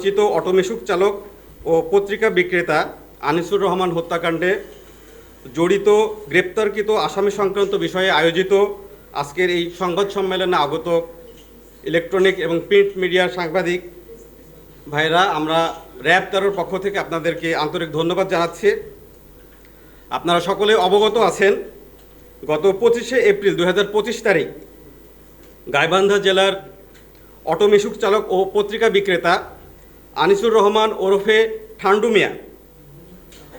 পরিচিত অটোমেশুক চালক ও পত্রিকা বিক্রেতা আনিসুর রহমান হত্যাকাণ্ডে জড়িত, গ্রেপ্তারকৃত আসামি সংক্রান্ত বিষয়ে আয়োজিত আজকের এই সংবাদ সম্মেলনে আগত ইলেকট্রনিক এবং প্রিন্ট মিডিয়ার সাংবাদিক ভাইরা, আমরা র্যাব তেরোর পক্ষ থেকে আপনাদেরকে আন্তরিক ধন্যবাদ জানাচ্ছি। আপনারা সকলে অবগত আছেন, গত পঁচিশে এপ্রিল দু হাজার পঁচিশ তারিখ গাইবান্ধা জেলার অটোমেশুক চালক ও পত্রিকা বিক্রেতা আনিসুর রহমান ওরফে ঠান্ডু মিয়া।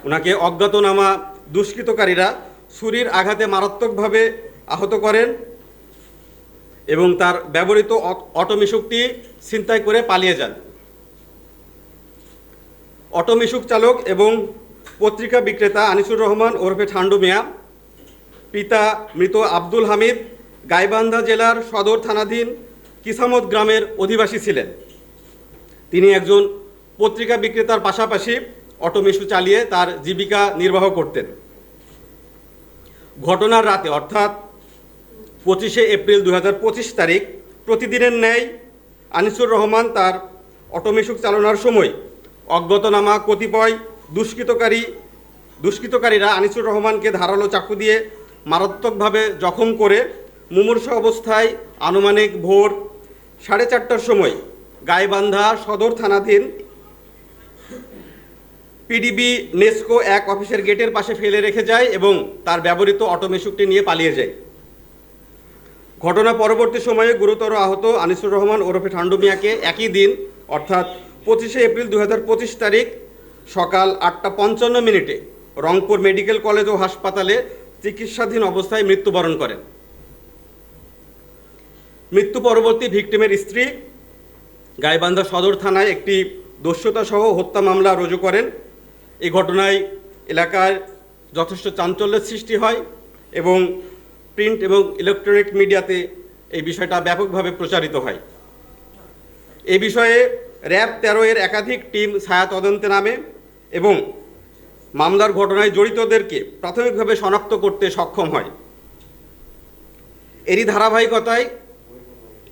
ওনাকে অজ্ঞাতনামা দুষ্কৃতকারীরা ছুরির আঘাতে মারাত্মকভাবে আহত করেন এবং তার ব্যবহৃত অটোমিশুকটি ছিনতাই করে পালিয়ে যান। অটোমিশুক চালক এবং পত্রিকা বিক্রেতা আনিসুর রহমান ওরফে ঠান্ডু মিয়া, পিতা মৃত আব্দুল হামিদ, গাইবান্ধা জেলার সদর থানাধীন কিসামত গ্রামের অধিবাসী ছিলেন। তিনি একজন পত্রিকা বিক্রেতার পাশাপাশি অটোমেশু চালিয়ে তার জীবিকা নির্বাহ করতেন। ঘটনার রাতে, অর্থাৎ পঁচিশে এপ্রিল দু হাজার পঁচিশ তারিখ, প্রতিদিনের ন্যায় আনিসুর রহমান তার অটোমেশুক চালানোর সময় অজ্ঞাতনামা কতিপয় দুষ্কৃতকারী, দুষ্কৃতকারীরা আনিসুর রহমানকে ধারালো চাকু দিয়ে মারাত্মকভাবে জখম করে মুমূর্ষ অবস্থায় আনুমানিক ভোর সাড়ে চারটার সময় গাইবান্ধা সদর থানাধীন পিডিবি নেস্কো এক অফিসের গেটের পাশে ফেলে রেখে যায় এবং তার ব্যবহৃত অটোমেশুকটি নিয়ে পালিয়ে যায়। ঘটনা পরবর্তী সময়ে গুরুতর আহত আনিসুর রহমান ওরফে ঠান্ডু মিয়াকে একই দিন, অর্থাৎ পঁচিশে এপ্রিল দু পঁচিশ তারিখ সকাল আটটা পঞ্চান্ন মিনিটে রংপুর মেডিকেল কলেজ ও হাসপাতালে চিকিৎসাধীন অবস্থায় মৃত্যুবরণ করেন। মৃত্যু পরবর্তী ভিকটিমের স্ত্রী গাইবান্ধা সদর থানায় একটি দস্যুতা সহ হত্যা মামলা রুজু করেন। এই ঘটনায় এলাকায় যথেষ্ট চাঞ্চল্যের সৃষ্টি হয় এবং প্রিন্ট এবং ইলেকট্রনিক মিডিয়াতে এই বিষয়টা ব্যাপকভাবে প্রচারিত হয়। এই বিষয়ে র্যাব তেরো এর একাধিক টিম ছায়া তদন্তে নামে এবং মামলার ঘটনায় জড়িতদেরকে প্রাথমিকভাবে শনাক্ত করতে সক্ষম হয়। এরই ধারাবাহিকতায়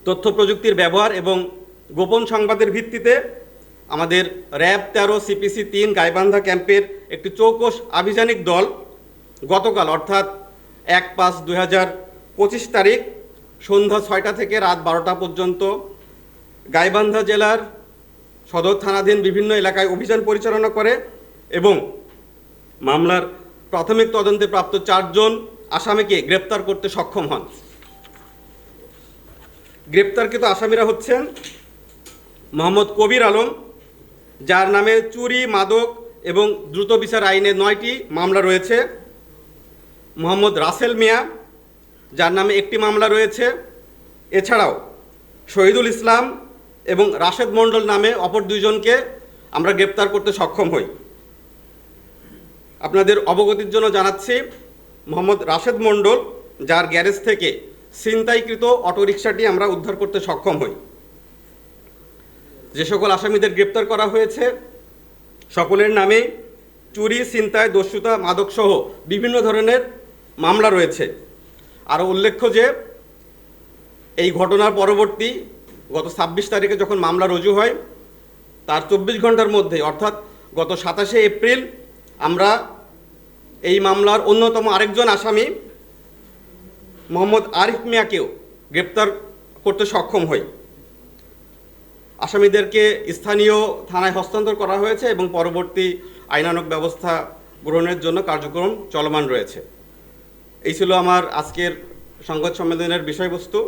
তথ্য প্রযুক্তির ব্যবহার এবং গোপন সংবাদের ভিত্তিতে আমাদের র্যাব তেরো সিপিসি তিন, গাইবান্ধা ক্যাম্পের একটি চৌকস আভিযানিক দল গতকাল, অর্থাৎ এক পাঁচ হাজার পঁচিশ তারিখ সন্ধ্যা ছয়টা থেকে রাত বারোটা পর্যন্ত গাইবান্ধা জেলার সদর থানাধীন বিভিন্ন এলাকায় অভিযান পরিচালনা করে এবং মামলার প্রাথমিক তদন্তে প্রাপ্ত চারজন আসামিকে গ্রেপ্তার করতে সক্ষম হন। গ্রেপ্তারকৃত আসামিরা হচ্ছেন মোহাম্মদ কবির আলম, যার নামে চুরি, মাদক এবং দ্রুত বিচার আইনে নয়টি মামলা রয়েছে। মোহাম্মদ রাসেল মিয়া, যার নামে একটি মামলা রয়েছে। এছাড়াও শহীদুল ইসলাম এবং রাশেদ মণ্ডল নামে অপর দুইজনকে আমরা গ্রেপ্তার করতে সক্ষম হই। আপনাদের অবগতির জন্য জানাচ্ছি, মোহাম্মদ রাশেদ মণ্ডল, যার গ্যারেজ থেকে ছিনতাইকৃত অটোরিকশাটি আমরা উদ্ধার করতে সক্ষম হই। যে সকল আসামিদের গ্রেপ্তার করা হয়েছে, সকলের নামে চুরি, ছিনতাই, দস্যুতা, মাদকসহ বিভিন্ন ধরনের মামলা রয়েছে। আরও উল্লেখ্য যে, এই ঘটনার পরবর্তী গত ছাব্বিশ তারিখে যখন মামলা রুজু হয়, তার চব্বিশ ঘণ্টার মধ্যে, অর্থাৎ গত সাতাশে এপ্রিল, আমরা এই মামলার অন্যতম আরেকজন আসামি, মোহাম্মদ আরিফ মিয়াকেও গ্রেপ্তার করতে সক্ষম হই। আসামিদেরকে স্থানীয় থানায় হস্তান্তর করা হয়েছে এবং পরবর্তী আইনানক ব্যবস্থা গ্রহণের জন্য কার্যক্রম চলমান রয়েছে। এই ছিল আমার আজকের সংবাদ সম্মেলনের বিষয়বস্তু।